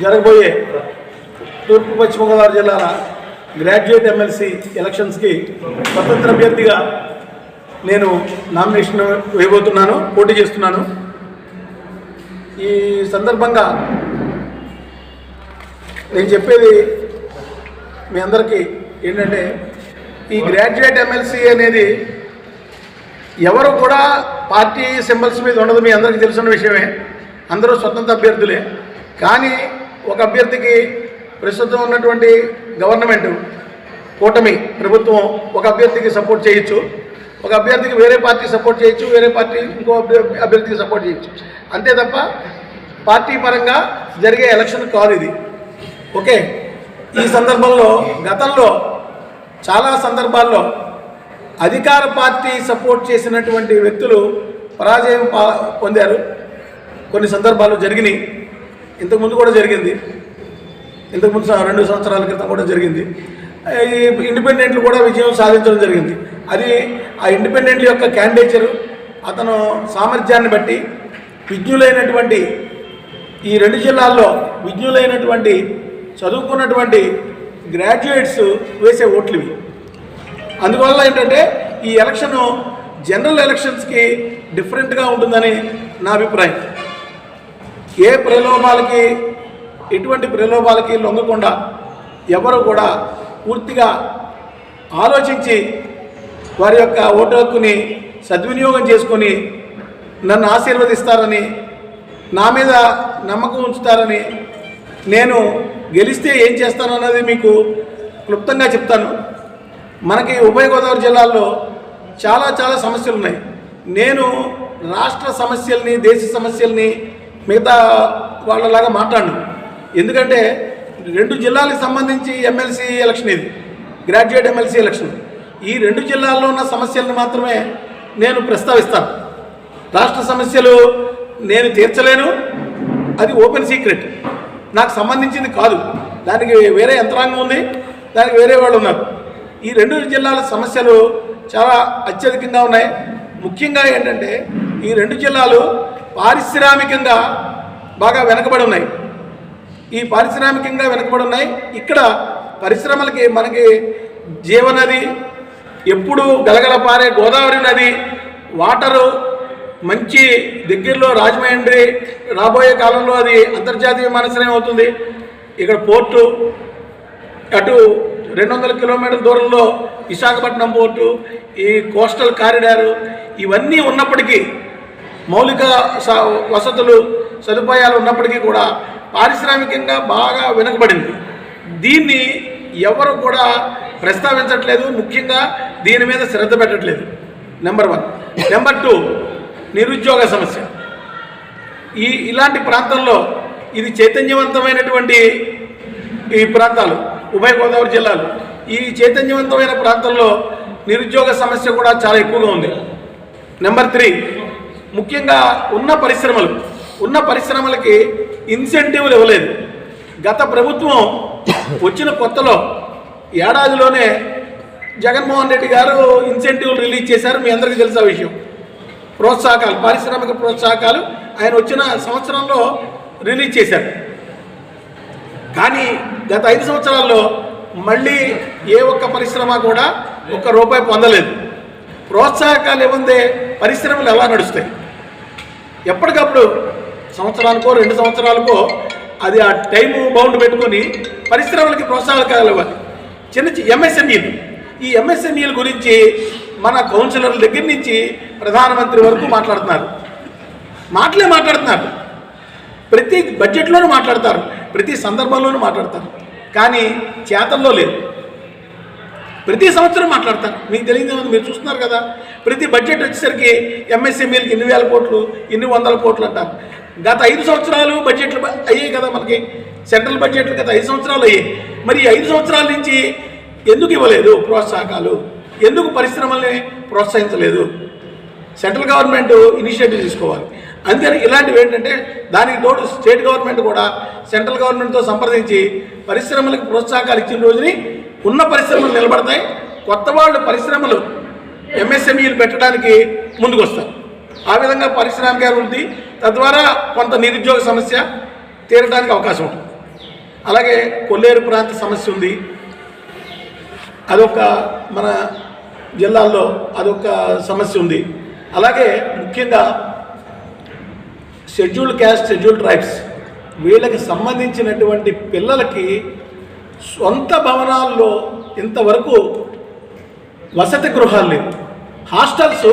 జరగబోయే తూర్పు పశ్చిమ గోదావరి జిల్లాల గ్రాడ్యుయేట్ ఎమ్మెల్సీ ఎలక్షన్స్కి స్వతంత్ర అభ్యర్థిగా నేను నామినేషన్ వేయబోతున్నాను పోటీ చేస్తున్నాను. ఈ సందర్భంగా నేను చెప్పేది మీ అందరికీ ఏంటంటే ఈ గ్రాడ్యుయేట్ ఎమ్మెల్సీ అనేది ఎవరు కూడా పార్టీ సింబల్స్ మీద ఉండదు మీ అందరికీ తెలిసిన విషయమే. అందరూ స్వతంత్ర అభ్యర్థులే. కానీ ఒక అభ్యర్థికి ప్రస్తుతం ఉన్నటువంటి గవర్నమెంట్ కూటమి ప్రభుత్వం ఒక అభ్యర్థికి సపోర్ట్ చేయొచ్చు. ఒక అభ్యర్థికి వేరే పార్టీ సపోర్ట్ చేయొచ్చు వేరే పార్టీ ఇంకో అభ్యర్థికి సపోర్ట్ చేయొచ్చు. అంతే తప్ప పార్టీ పరంగా జరిగే ఎలక్షన్ కాదు ఇది. ఓకే ఈ సందర్భంలో గతంలో చాలా సందర్భాల్లో అధికార పార్టీ సపోర్ట్ చేసినటువంటి వ్యక్తులు పరాజయం పా పొందారు. కొన్ని సందర్భాలు జరిగినాయి. ఇంతకుముందు కూడా జరిగింది. ఇంతకుముందు రెండు సంవత్సరాల క్రితం కూడా జరిగింది. ఈ ఇండిపెండెంట్లు కూడా విజయం సాధించడం జరిగింది. అది ఆ ఇండిపెండెంట్ యొక్క క్యాండిడేచరు అతను సామర్థ్యాన్ని బట్టి విజ్ఞులైనటువంటి ఈ రెండు జిల్లాల్లో విజ్ఞులైనటువంటి చదువుకున్నటువంటి గ్రాడ్యుయేట్స్ వేసే ఓట్లు ఇవి అందువల్ల ఏంటంటే ఈ ఎలక్షను జనరల్ ఎలక్షన్స్కి డిఫరెంట్గా ఉంటుందని నా అభిప్రాయం. ఏ ప్రలోభాలకి ఎటువంటి ప్రలోభాలకి లొంగకుండా ఎవరు కూడా పూర్తిగా ఆలోచించి వారి యొక్క ఓటు హక్కుని సద్వినియోగం చేసుకొని నన్ను ఆశీర్వదిస్తారని నా మీద నమ్మకం ఉంచుతారని నేను గెలిస్తే ఏం చేస్తాను అన్నది మీకు క్లుప్తంగా చెప్తాను. మనకి ఉభయ గోదావరి జిల్లాల్లో చాలా చాలా సమస్యలు ఉన్నాయి నేను రాష్ట్ర సమస్యల్ని దేశ సమస్యల్ని మిగతా వాళ్ళలాగా మాట్లాడను. ఎందుకంటే రెండు జిల్లాలకు సంబంధించి ఎమ్మెల్సీ ఎలక్షన్ ఇది. గ్రాడ్యుయేట్ ఎమ్మెల్సీ ఎలక్షన్ ఈ రెండు జిల్లాల్లో ఉన్న సమస్యలను మాత్రమే నేను ప్రస్తావిస్తాను. రాష్ట్ర సమస్యలు నేను తీర్చలేను. అది ఓపెన్ సీక్రెట్. నాకు సంబంధించింది కాదు. దానికి వేరే యంత్రాంగం ఉంది. దానికి వేరే వాళ్ళు ఉన్నారు. ఈ రెండు జిల్లాల సమస్యలు చాలా అత్యధికంగా ఉన్నాయి. ముఖ్యంగా ఏంటంటే ఈ రెండు జిల్లాలు పారిశ్రామికంగా బాగా వెనకబడి ఉన్నాయి. ఈ పారిశ్రామికంగా వెనకబడి ఉన్నాయి. ఇక్కడ పరిశ్రమలకి మనకి జీవనది ఎప్పుడు గలగల పారే గోదావరి నది వాటరు మంచి దగ్గరలో రాజమండ్రి రాబోయే కాలంలో అది అంతర్జాతీయ విమానాశ్రయం అవుతుంది. ఇక్కడ పోర్టు అటు రెండు వందల కిలోమీటర్ల దూరంలో విశాఖపట్నం పోర్టు ఈ కోస్టల్ కారిడారు ఇవన్నీ ఉన్నప్పటికీ మౌలిక స- వసతులు సదుపాయాలు ఉన్నప్పటికీ కూడా పారిశ్రామికంగా బాగా వెనుకబడింది. దీన్ని ఎవరు కూడా ప్రస్తావించట్లేదు ముఖ్యంగా దీని మీద శ్రద్ధ పెట్టట్లేదు. నెంబర్ వన్ నెంబర్ టూ నిరుద్యోగ సమస్య. ఈ ఇలాంటి ప్రాంతంలో ఇది చైతన్యవంతమైనటువంటి ఈ ప్రాంతాలు ఉభయ గోదావరి జిల్లాలు ఈ చైతన్యవంతమైన ప్రాంతంలో నిరుద్యోగ సమస్య కూడా చాలా ఎక్కువగా ఉంది. నెంబర్ త్రీ ముఖ్యంగా ఉన్న పరిశ్రమలు ఉన్న పరిశ్రమలకి ఇన్సెంటివ్లు ఇవ్వలేదు. గత ప్రభుత్వం వచ్చిన కొత్తలో ఏడాదిలోనే జగన్మోహన్ రెడ్డి గారు ఇన్సెంటివ్లు రిలీజ్ చేశారు. మీ అందరికీ తెలుసా విషయం. ప్రోత్సాహకాలు పారిశ్రామిక ప్రోత్సాహకాలు ఆయన వచ్చిన సంవత్సరంలో రిలీజ్ చేశారు. కానీ గత ఐదు సంవత్సరాల్లో మళ్ళీ ఏ ఒక్క పరిశ్రమ కూడా ఒక్క రూపాయి పొందలేదు. ప్రోత్సాహకాలు ఇవ్వందే పరిశ్రమలు ఎలా నడుస్తాయి? ఎప్పటికప్పుడు సంవత్సరానికో రెండు సంవత్సరాలకో అది ఆ టైము బౌండ్ పెట్టుకొని పరిశ్రమలకి ప్రోత్సాహకాలు ఇవ్వాలి. చిన్న చి- ఎంఎస్ఎంఈలు. ఈ ఎంఎస్ఎంఈల గురించి మన కౌన్సిలర్ల దగ్గర నుంచి ప్రధానమంత్రి వరకు మాట్లాడుతున్నారు. మాటలే మాట్లాడుతున్నారు. ప్రతి బడ్జెట్లోనూ మాట్లాడతారు. ప్రతి సందర్భంలోనూ మాట్లాడతారు. కానీ చేతల్లో లేదు. ప్రతి సంవత్సరం మాట్లాడతాను మీకు తెలియదు మీరు చూస్తున్నారు కదా. ప్రతి బడ్జెట్ వచ్చేసరికి ఎంఎస్ఎంఈలకి ఇన్ని వేల కోట్లు ఇన్ని వందల కోట్లు అంటారు. గత ఐదు సంవత్సరాలు బడ్జెట్లు అయ్యాయి కదా మనకి. సెంట్రల్ బడ్జెట్లు గత ఐదు సంవత్సరాలు అయ్యాయి. మరి ఐదు సంవత్సరాల నుంచి ఎందుకు ఇవ్వలేదు ప్రోత్సాహకాలు? ఎందుకు పరిశ్రమల్ని ప్రోత్సహించలేదు? సెంట్రల్ గవర్నమెంట్ ఇనిషియేటివ్ తీసుకోవాలి. అందుకని ఇలాంటివి ఏంటంటే దానికి తోడు స్టేట్ గవర్నమెంట్ కూడా సెంట్రల్ గవర్నమెంట్తో సంప్రదించి పరిశ్రమలకు ప్రోత్సాహకాలు ఇచ్చిన రోజుని ఉన్న పరిశ్రమలు నిలబడతాయి కొత్త వాళ్ళు పరిశ్రమలు ఎంఎస్ఎంఈలు పెట్టడానికి ముందుకు వస్తారు ఆ విధంగా పారిశ్రామిక అభివృద్ధి తద్వారా కొంత నిరుద్యోగ సమస్య తీరడానికి అవకాశం ఉంటుంది. అలాగే కొల్లేరు ప్రాంత సమస్య ఉంది. అదొక మన జిల్లాల్లో అదొక సమస్య ఉంది. అలాగే ముఖ్యంగా షెడ్యూల్డ్ క్యాస్ట్ షెడ్యూల్డ్ ట్రైబ్స్ వీళ్ళకి సంబంధించినటువంటి పిల్లలకి సొంత భవనాల్లో ఇంతవరకు వసతి గృహాలు లేవు. హాస్టల్స్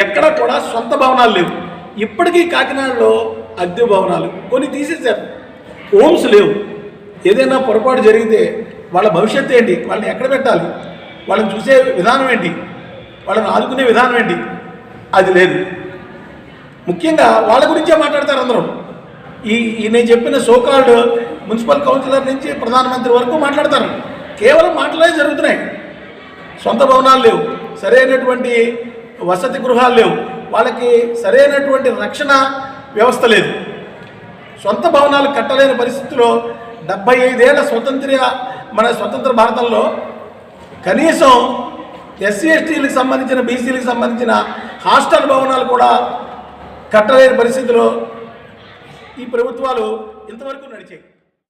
ఎక్కడ కూడా సొంత భవనాలు లేవు. ఇప్పటికీ కాకినాడలో అద్దె భవనాలు కొన్ని తీసేశారు. హోమ్స్ లేవు. ఏదైనా పొరపాటు జరిగితే వాళ్ళ భవిష్యత్తు ఏంటి? వాళ్ళని ఎక్కడ పెట్టాలి? వాళ్ళని చూసే విధానం ఏంటి? వాళ్ళని ఆదుకునే విధానం ఏంటి? అది లేదు. ముఖ్యంగా వాళ్ళ గురించే మాట్లాడతారు అందరూ. ఈ ఈ నేను చెప్పిన సోకాల్డ్ మున్సిపల్ కౌన్సిలర్ నుంచి ప్రధానమంత్రి వరకు మాట్లాడతారు. కేవలం మాటలే జరుగుతున్నాయి. సొంత భవనాలు లేవు సరైనటువంటి వసతి గృహాలు లేవు వాళ్ళకి సరైనటువంటి రక్షణ వ్యవస్థ లేదు. సొంత భవనాలు కట్టలేని పరిస్థితిలో డెబ్బై ఐదేళ్ళ స్వతంత్ర మన స్వతంత్ర భారతంలో కనీసం ఎస్సీ ఎస్టీలకు సంబంధించిన బీసీలకు సంబంధించిన హాస్టల్ భవనాలు కూడా కట్టలేని పరిస్థితిలో ఈ ప్రభుత్వాలు ఇంతవరకు నడిచాయి.